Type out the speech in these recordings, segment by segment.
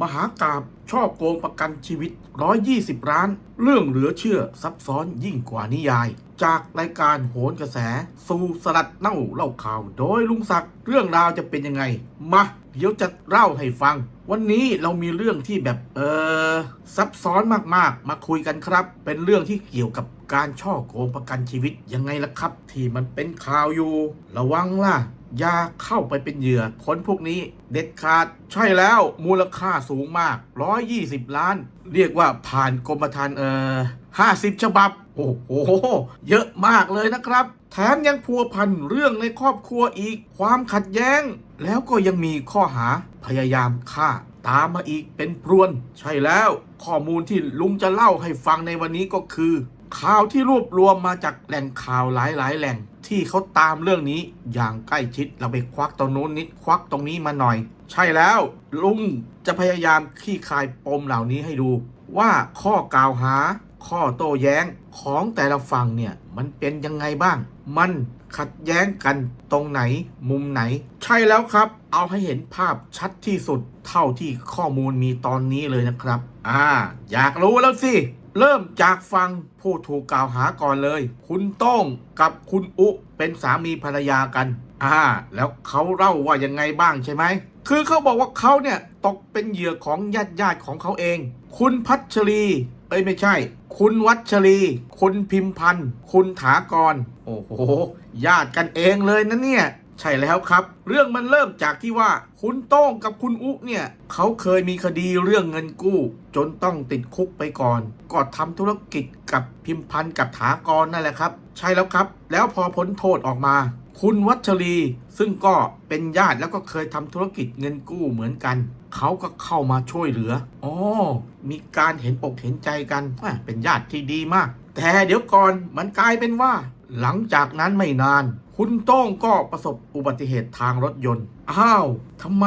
มหากาบช่อโกงประกันชีวิต 120 ล้าน เรื่องเหลือเชื่อซับซ้อนยิ่งกว่านิยาย จากรายการโหนกระแส สู่สลัดเน่าเล่าข่าว โดยลุงศักดิ์เรื่องราวจะเป็นยังไง มา เดี๋ยวจะเล่าให้ฟัง วันนี้เรามีเรื่องที่แบบเออซับซ้อนมากๆมาคุยกันครับ เป็นเรื่องที่เกี่ยวกับการช่อโกงประกันชีวิตยังไงล่ะครับ ที่มันเป็นข่าวอยู่ ระวังล่ะอย่าเข้าไปเป็นเหยื่อคนพวกนี้ เด็ดขาด ใช่แล้วมูลค่าสูงมาก 120 ล้าน เรียกว่าผ่านกรมธรรม์เออ50 ฉบับ โอ้โห เยอะมากเลยนะครับแถมยังพัวพันเรื่องในครอบครัวอีก ความขัดแย้ง แล้วก็ยังมีข้อหาพยายามฆ่า ตามมาอีกเป็นพรวน ใช่แล้ว ข้อมูลที่ลุงจะเล่าให้ฟังในวันนี้ก็คือ ข่าวที่รวบรวมมาจากแหล่งข่าวหลายๆ แหล่งที่เขาตามเรื่องนี้อย่างใกล้ชิดเราไปควักตรงโน้นนิดควักตรงนี้มาหน่อย ใช่แล้ว ลุงจะพยายามคลี่คลายปมเหล่านี้ให้ดู ว่าข้อกล่าวหา ข้อโต้แย้งของแต่ละฝั่งเนี่ยมันเป็นยังไงบ้าง มันขัดแย้งกันตรงไหนมุมไหน ใช่แล้วครับ เอาให้เห็นภาพชัดที่สุดเท่าที่ข้อมูลมีตอนนี้เลยนะครับ อ่า อยากรู้แล้วสิ เริ่มจากฟังผู้ถูกกล่าวหาก่อนเลย คุณโต้งกับคุณอุเป็นสามีภรรยากัน อ่า แล้วเขาเล่าว่ายังไงบ้างใช่ไหม คือเขาบอกว่าเขาเนี่ยตกเป็นเหยื่อของญาติญาติของเขาเอง คุณพัชรี เอ้ยไม่ใช่ คุณวัชรี คุณพิมพันธ์ คุณถากร โอ้โห ญาติกันเองเลยนะเนี่ย ใช่แล้วครับ เรื่องมันเริ่มจากที่ว่าคุณโต้งกับคุณอุเนี่ยเขาเคยมีคดีเรื่องเงินกู้ จนต้องติดคุกไปก่อน ก็ทำธุรกิจกับพิมพันธ์กับถากรนั่นแหละครับ ใช่แล้วครับ แล้วพอพ้นโทษออกมา คุณวัชรี ซึ่งก็เป็นญาติแล้วก็เคยทำธุรกิจเงินกู้เหมือนกัน เขาก็เข้ามาช่วยเหลืออ๋อมีการเห็นอกเห็นใจกันเป็นญาติที่ดีมาก แต่เดี๋ยวก่อนมันกลายเป็นว่า หลังจากนั้นไม่นาน คุณโต้งก็ประสบอุบัติเหตุทางรถยนต์ อ้าวทำไม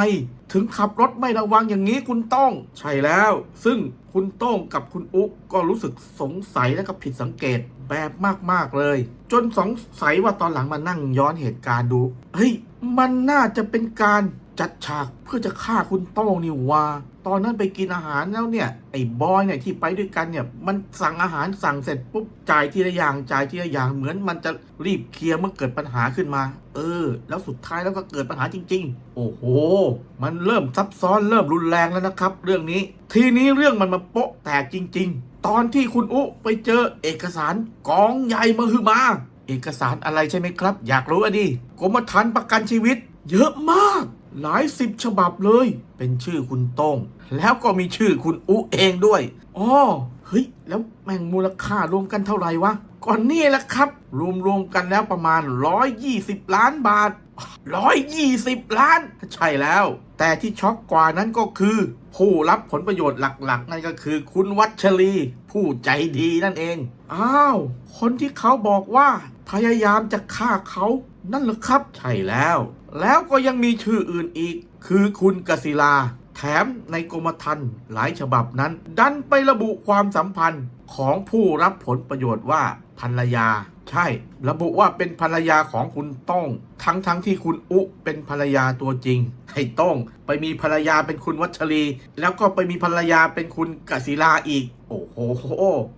ถึงขับรถไม่ระวังอย่างนี้คุณต้อง ใช่แล้ว ซึ่งคุณโต้งกับคุณอุ๊กก็รู้สึกสงสัยและก็ผิดสังเกตแบบมากๆเลย จนสงสัยว่าตอนหลังมานั่งย้อนเหตุการณ์ดู เฮ้ย มันน่าจะเป็นการจัดฉากเพื่อจะฆ่าคุณโต้งนี่ว่า ตอนนั้นไปกินอาหารแล้วเนี่ยไอ้บอยเนี่ยที่ไปด้วยกันเนี่ยมันสั่งอาหารสั่งเสร็จปุ๊บจ่ายทีละอย่างจ่ายทีละอย่างเหมือนมันจะรีบเคลียร์เมื่อเกิดปัญหาขึ้นมา เออ แล้วสุดท้ายแล้วก็เกิดปัญหาจริง ๆ โอ้โห มันเริ่มซับซ้อนเริ่มรุนแรงแล้วนะครับ เรื่องนี้ ทีนี้เรื่องมันมาโป๊ะแตกจริง ๆ ตอนที่คุณอุไปเจอเอกสารกองใหญ่มาฮือมา เอกสารอะไรใช่ไหมครับ อยากรู้อะดิกรมธรรม์ประกันชีวิต เยอะมาก หลายสิบฉบับเลย เป็นชื่อคุณโต้ง แล้วก็มีชื่อคุณอุเองด้วยอ๋อเฮ้ย แล้วแม่งมูลค่ารวมกันเท่าไหร่วะ ก่อนนี่แหละครับ รวมๆกันแล้วประมาณ 120 ล้านบาท 120 ล้าน ใช่แล้ว แต่ที่ช็อกกว่านั้นก็คือ ผู้รับผลประโยชน์หลักๆ นั่นก็คือคุณวัชรี ผู้ใจดีนั่นเอง อ้าว คนที่เขาบอกว่า พยายามจะฆ่าเขา นั่นเหรอครับ ใช่แล้ว แล้วก็ยังมีชื่ออื่นอีก คือคุณกศิลา แถมในกรมธรรม์หลายฉบับนั้น ดันไประบุความสัมพันธ์ของผู้รับผลประโยชน์ว่าภรรยา ใช่ ระบุว่าเป็นภรรยาของคุณต้อง ทั้งทั้งที่คุณอุเป็นภรรยาตัวจริงไอ้ต้อง ไปมีภรรยาเป็นคุณวัชรี แล้วก็ไปมีภรรยาเป็นคุณกศิลาอีก โอ้โห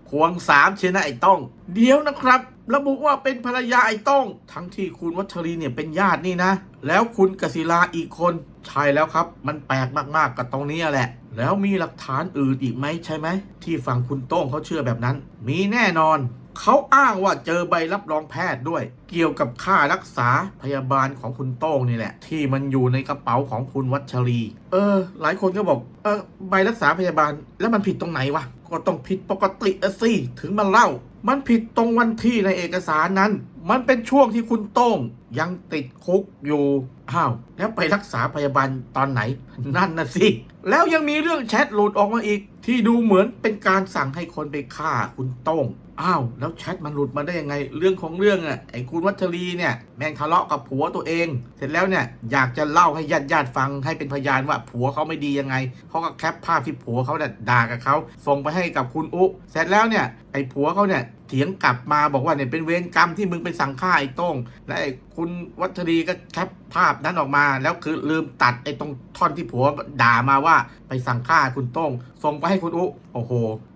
ควงสามเชนะไอ้ต้อง เดี๋ยวนะครับ ระบุว่าเป็นภรรยาไอ้ต้อง ทั้งที่คุณวัชรีเนี่ยเป็นญาตินี่นะ แล้วคุณกศิลาอีกคน ใช่แล้วครับ มันแปลกมากๆกับตรงนี้แหละ แล้วมีหลักฐานอื่นอีกไหมใช่ไหม ที่ฝั่งคุณโต้งเขาเชื่อแบบนั้น มีแน่นอน เขาอ้างว่าเจอใบรับรองแพทย์ด้วย เกี่ยวกับค่ารักษาพยาบาลของคุณโต้งนี่แหละ ที่มันอยู่ในกระเป๋าของคุณวัชรี เออ หลายคนก็บอก เออใบรักษาพยาบาลแล้วมันผิดตรงไหนวะ ก็ต้องผิดปกติอะสิถึงมาเล่า มันผิดตรงวันที่ในเอกสารนั้น มันเป็นช่วงที่คุณโต้ง ยังติดคุกอยู่ อ้าว แล้วไปรักษาพยาบาลตอนไหน นั่นน่ะสิ แล้วยังมีเรื่องแชทหลุดออกมาอีก ที่ดูเหมือนเป็นการสั่งให้คนไปฆ่าคุณต้ง อ้าว แล้วแชทมันหลุดมาได้ยังไง เรื่องของเรื่องอะ ไอ้คุณวัชรีเนี่ย แม่งทะเลาะกับผัวตัวเอง เสร็จแล้วเนี่ย อยากจะเล่าให้ญาติญาติฟังให้เป็นพยานว่าผัวเขาไม่ดียังไง เขาก็แคปภาพที่ผัวเขาเนี่ยด่ากับเขา ส่งไปให้กับคุณอุ เสร็จแล้วเนี่ย ไอ้ผัวเขาเนี่ย เถียงกลับมาบอกว่าเนี่ยเป็นเวรกรรมที่มึงไปสั่งฆ่าไอ้โต้งและไอ้คุณวัชรีก็แคปภาพนั้นออกมา แล้วคือลืมตัดไอ้ตรงท่อนที่ผัวด่ามาว่าไปสั่งฆ่าคุณโต้งส่งไปให้คุณอุโอ้โห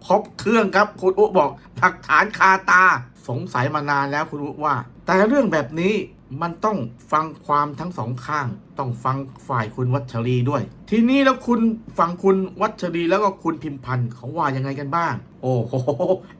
ครบเครื่องครับคุณอุบอกหลักฐานคาตาสงสัยมานานแล้วคุณอุว่า แต่เรื่องแบบนี้ มันต้องฟังความทั้งสองข้าง ต้องฟังฝ่ายคุณวัชรีด้วย ทีนี้แล้วคุณฟังคุณวัชรีแล้วก็คุณพิมพันธ์เขาว่ายังไงกันบ้าง โอ้โห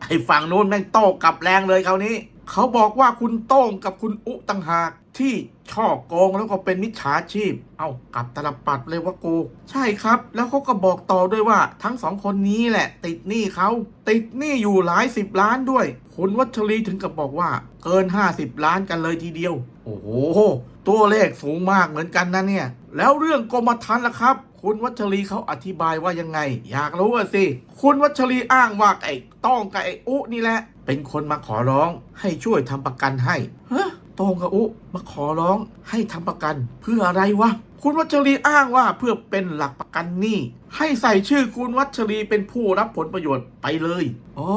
ไอ้ฝั่งนู้นแม่งโต้กลับแรงเลยคราวนี้ เขาบอกว่าคุณโต้งกับคุณอุต่างหาก ที่ช่อโกงแล้วก็เป็นมิจฉาชีพ เอากลับตลปัดเลยว่ากูใช่ครับ แล้วเขาก็บอกต่อด้วยว่าทั้งสองคนนี้แหละ ติดหนี้เขาติดหนี้อยู่หลายสิบล้านด้วย คุณวัชรีถึงกับบอกว่า เกิน 50 ล้านกันเลยทีเดียว โอ้โห ตัวเลขสูงมากเหมือนกันนะเนี่ย แล้วเรื่องกรมธรรม์ล่ะครับ คุณวัชรีเขาอธิบายว่ายังไง อยากรู้อะสิ คุณวัชรีอ้างว่าไอ้ต้องกับไอ้อุนี่แหละ เป็นคนมาขอร้องให้ช่วยทำประกันให้ฮะ ต้องกับอุมาขอร้องให้ทำประกัน เพื่ออะไรวะ คุณวัชรีอ้างว่าเพื่อเป็นหลักประกันหนี้ให้ใส่ชื่อคุณวัชรีเป็นผู้รับผลประโยชน์ไปเลยอ๋อ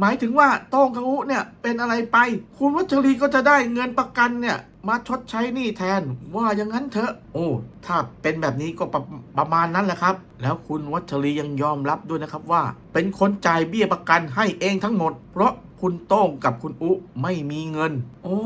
หมายถึงว่าโต้งกับอุเนี่ยเป็นอะไรไป คุณวัชรีก็จะได้เงินประกันเนี่ยมาชดใช้หนี้แทนว่าอย่างนั้นเถอะ โอ้ ถ้าเป็นแบบนี้ก็ประประมาณนั้นแหละครับ แล้วคุณวัชรียังยอมรับด้วยนะครับว่า เป็นคนจ่ายเบี้ยประกันให้เองทั้งหมด เพราะ คุณโต้งกับคุณอุไม่มีเงิน โอ้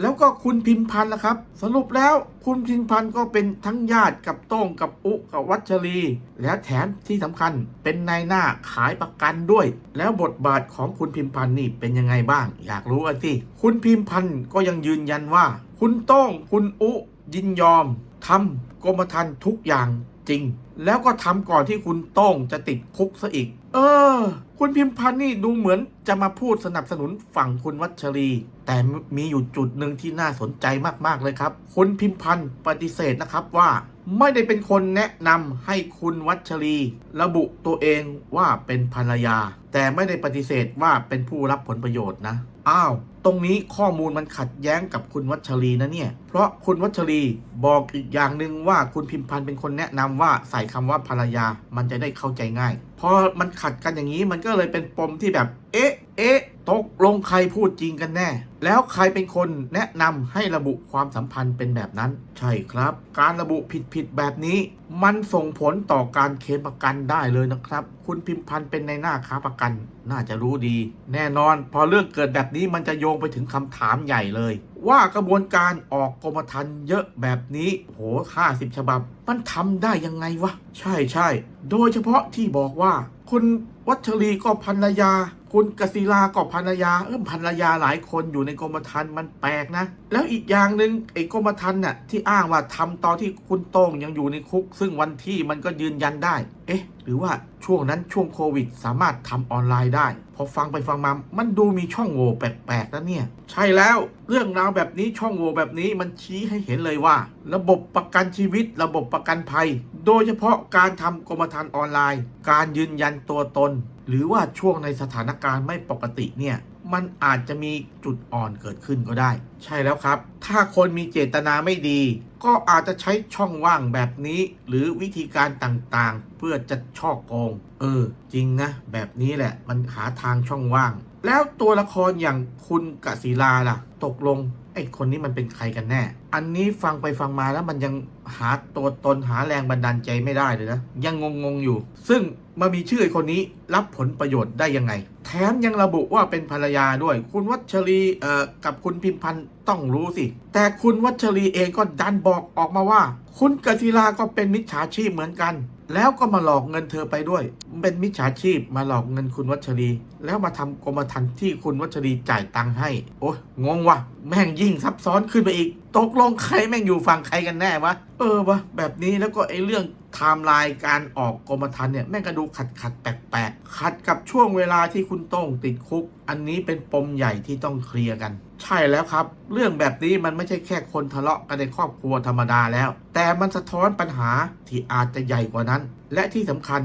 แล้วก็คุณพิมพันธ์ล่ะครับ สรุปแล้วคุณพิมพันธ์ก็เป็นทั้งญาติกับโต้งกับอุกับวัชรี และแถมที่สำคัญเป็นนายหน้าขายประกันด้วย แล้วบทบาทของคุณพิมพันธ์นี่เป็นยังไงบ้าง อยากรู้อะสิคุณพิมพันธ์ก็ยังยืนยันว่า คุณโต้งคุณอุยินยอมทำกรมธรรม์ทุกอย่างจริง แล้วก็ทำก่อนที่คุณโต้งจะติดคุกซะอีก เออ คุณพิมพันธ์นี่ดูเหมือนจะมาพูดสนับสนุนฝั่งคุณวัชรี แต่มีอยู่จุดหนึ่งที่น่าสนใจมากๆเลยครับ คุณพิมพันธ์ปฏิเสธนะครับว่า ไม่ได้เป็นคนแนะนำให้คุณวัชรี ระบุตัวเองว่าเป็นภรรยา แต่ไม่ได้ปฏิเสธว่าเป็นผู้รับผลประโยชน์นะ อ้าว ตรงนี้ข้อมูลมันขัดแย้งกับคุณวัชรีนะเนี่ย เพราะคุณวัชรีบอกอีกอย่างหนึ่งว่าคุณพิมพันธ์เป็นคนแนะนำว่าใส่คำว่าภรรยามันจะได้เข้าใจง่าย พอมันขัดกันอย่างนี้มันก็เลยเป็นปมที่แบบ เอ๊ะ เอ๊ะ ตกลงใครพูดจริงกันแน่ แล้วใครเป็นคนแนะนำให้ระบุความสัมพันธ์เป็นแบบนั้น ใช่ครับ การระบุผิดผิดๆแบบนี้ มันส่งผลต่อการเคลมประกันได้เลยนะครับ คุณพิมพันธ์เป็นในหน้าค้าประกัน น่าจะรู้ดี แน่นอน พอเรื่องเกิดแบบนี้มันจะโยงไปถึงคำถามใหญ่เลย ว่ากระบวนการออกกรมธรรม์เยอะแบบนี้โหห้าสิบฉบับ มันทำได้ยังไงวะ ใช่ใช่โดยเฉพาะที่บอกว่า คุณวัชรีก็ภรรยา คุณกศิลาก็ภรรยาเออภรรยาหลายคนอยู่ในกรมธรรม์มันแปลกนะ แล้วอีกอย่างหนึ่งไอ้กรมธรรม์น่ะที่อ้างว่าทำตอนที่คุณโต้งยังอยู่ในคุก ซึ่งวันที่มันก็ยืนยันได้เอ๊ะ หรือว่าช่วงนั้นช่วงโควิด สามารถทำออนไลน์ได้ พอฟังไปฟังมา มันดูมีช่องโหว่แปลกๆนะเนี่ย ใช่แล้วเรื่องราวแบบนี้ช่องโหว่แบบนี้มันชี้ให้เห็นเลยว่า ระบบประกันชีวิต ระบบประกันภัย โดยเฉพาะการทำกรมธรรม์ออนไลน์ การยืนยันตัวตน หรือว่าช่วงในสถานการณ์ไม่ปกติเนี่ย มันอาจจะมีจุดอ่อนเกิดขึ้นก็ได้ ใช่แล้วครับ ถ้าคนมีเจตนาไม่ดี ก็อาจจะใช้ช่องว่างแบบนี้ หรือวิธีการต่างๆ เพื่อจะช่อโกง เออ จริงนะ แบบนี้แหละมันหาทางช่องว่าง แล้วตัวละครอย่างคุณกศิลาล่ะ ตกลงไอ้คนนี้มันเป็นใครกันแน่ อันนี้ฟังไปฟังมาแล้วมันยังหาตัวตนหาแรงบันดาลใจไม่ได้เลยนะ ยังงงๆอยู่ ซึ่ง มามีชื่อไอ้คนนี้รับผลประโยชน์ได้ยังไง แถมยังระบุว่าเป็นภรรยาด้วย คุณวัชรีเอ่อกับคุณพิมพันธ์ต้องรู้สิ แต่คุณวัชรีเองก็ดันบอกออกมาว่า คุณกศิลาก็เป็นมิจฉาชีพเหมือนกัน แล้วก็มาหลอกเงินเธอไปด้วย เป็นมิจฉาชีพมาหลอกเงินคุณวัชรี แล้วมาทำกรมธรรม์ที่คุณวัชรีจ่ายตังค์ให้ โอ้ยงงว่ะแม่งยิ่งซับซ้อนขึ้นไปอีก ตกลงใครแม่งอยู่ฝั่งใครกันแน่วะเออวะแบบนี้แล้วก็ไอ้เรื่อง ไทม์ไลน์การออกกรมธรรม์เนี่ยแม่งก็ดูขัดขัดแปลกๆขัดกับช่วงเวลาที่คุณต้องติดคุก อันนี้เป็นปมใหญ่ที่ต้องเคลียร์กัน ใช่แล้วครับ เรื่องแบบนี้มันไม่ใช่แค่คนทะเลาะกันในครอบครัวธรรมดาแล้ว แต่มันสะท้อนปัญหาที่อาจจะใหญ่กว่านั้น และที่สำคัญ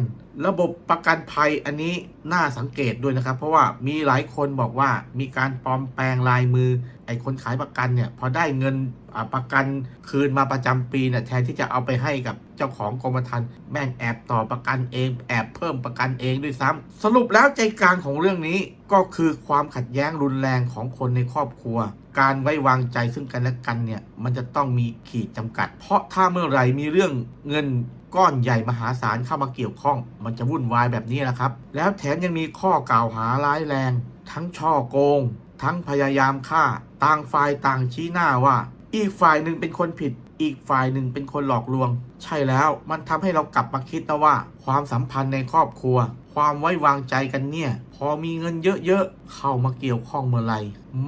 ระบบประกันภัยอันนี้น่าสังเกตด้วยนะครับ เพราะว่ามีหลายคนบอกว่ามีการปลอมแปลงลายมือ ไอ้คนขายประกันเนี่ยพอได้เงินประกันคืนมาประจำปีเนี่ยแทนที่จะเอาไปให้กับเจ้าของกรมธรรม์แม่งแอบต่อประกันเอง แอบเพิ่มประกันเองด้วยซ้ำสรุปแล้วใจกลางของเรื่องนี้ ก็คือความขัดแย้งรุนแรงของคนในครอบครัว การไว้วางใจซึ่งกันและกันเนี่ยมันจะต้องมีขีดจำกัด เพราะถ้าเมื่อไหร่มีเรื่องเงินก้อนใหญ่มหาศาลเข้ามาเกี่ยวข้อง มันจะวุ่นวายแบบนี้แหละครับ แล้วแถมยังมีข้อกล่าวหาร้ายแรง ทั้งช่อโกง ทั้งพยายามฆ่า ต่างฝ่ายต่างชี้หน้าว่า อีกฝ่ายหนึ่งเป็นคนผิด อีกฝ่ายหนึ่งเป็นคนหลอกลวง ใช่แล้วมันทำให้เรากลับมาคิดนะว่า ความสัมพันธ์ในครอบครัว ความไว้วางใจกันเนี่ย พอมีเงินเยอะๆ เข้ามาเกี่ยวข้องเมื่อไหร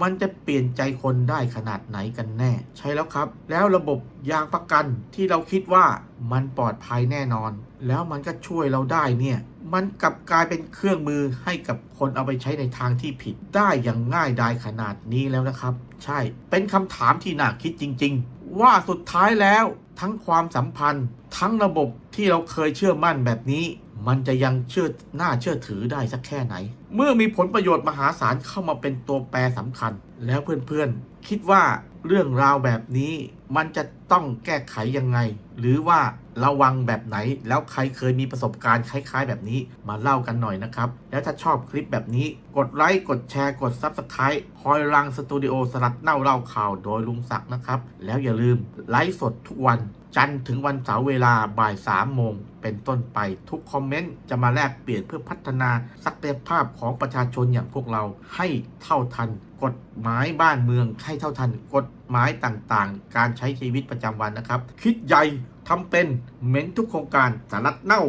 มันจะเปลี่ยนใจคนได้ขนาดไหนกันแน่ ใช่แล้วครับ แล้วระบบยางประกันที่เราคิดว่ามันปลอดภัยแน่นอน แล้วมันก็ช่วยเราได้เนี่ย มันกลับกลายเป็นเครื่องมือให้กับคนเอาไปใช้ในทางที่ผิดได้อย่างง่ายดายขนาดนี้แล้วนะครับ ใช่เป็นคำถามที่น่าคิดจริง ๆ ว่าสุดท้ายแล้วทั้งความสัมพันธ์ ทั้งระบบที่เราเคยเชื่อมั่นแบบนี้ มันจะยังเชื่อน่าเชื่อถือได้สักแค่ไหน เมื่อมีผลประโยชน์มหาศาลเข้ามาเป็นตัวแปรสำคัญ แล้วเพื่อนๆ คิดว่าเรื่องราวแบบนี้มันจะ ต้องแก้ไขยังไง หรือว่าระวังแบบไหน แล้วใครเคยมีประสบการณ์คล้าย ๆ แบบนี้มาเล่ากันหน่อยนะครับ แล้วถ้าชอบคลิปแบบนี้ กดไลค์กดแชร์กด Subscribe พอยรังสตูดิโอสลัดเน่าเล่าข่าวโดยลุงศักดิ์นะครับ แล้วอย่าลืมไลฟ์สดทุกวันจันทร์ถึงวันเสาร์เวลาบ่าย3โมงเป็นต้นไปทุกคอมเมนต์จะมาแลกเปลี่ยนเพื่อพัฒนาศักยภาพของประชาชนอย่างพวกเราให้เท่าทัน กฎหมายบ้านเมืองให้เท่าทัน กฎหมายต่างๆ การใช้ชีวิตประจจำวันนะครับ คิดใหญ่ทำเป็นเม้นทุกโครงการสารัดเน่า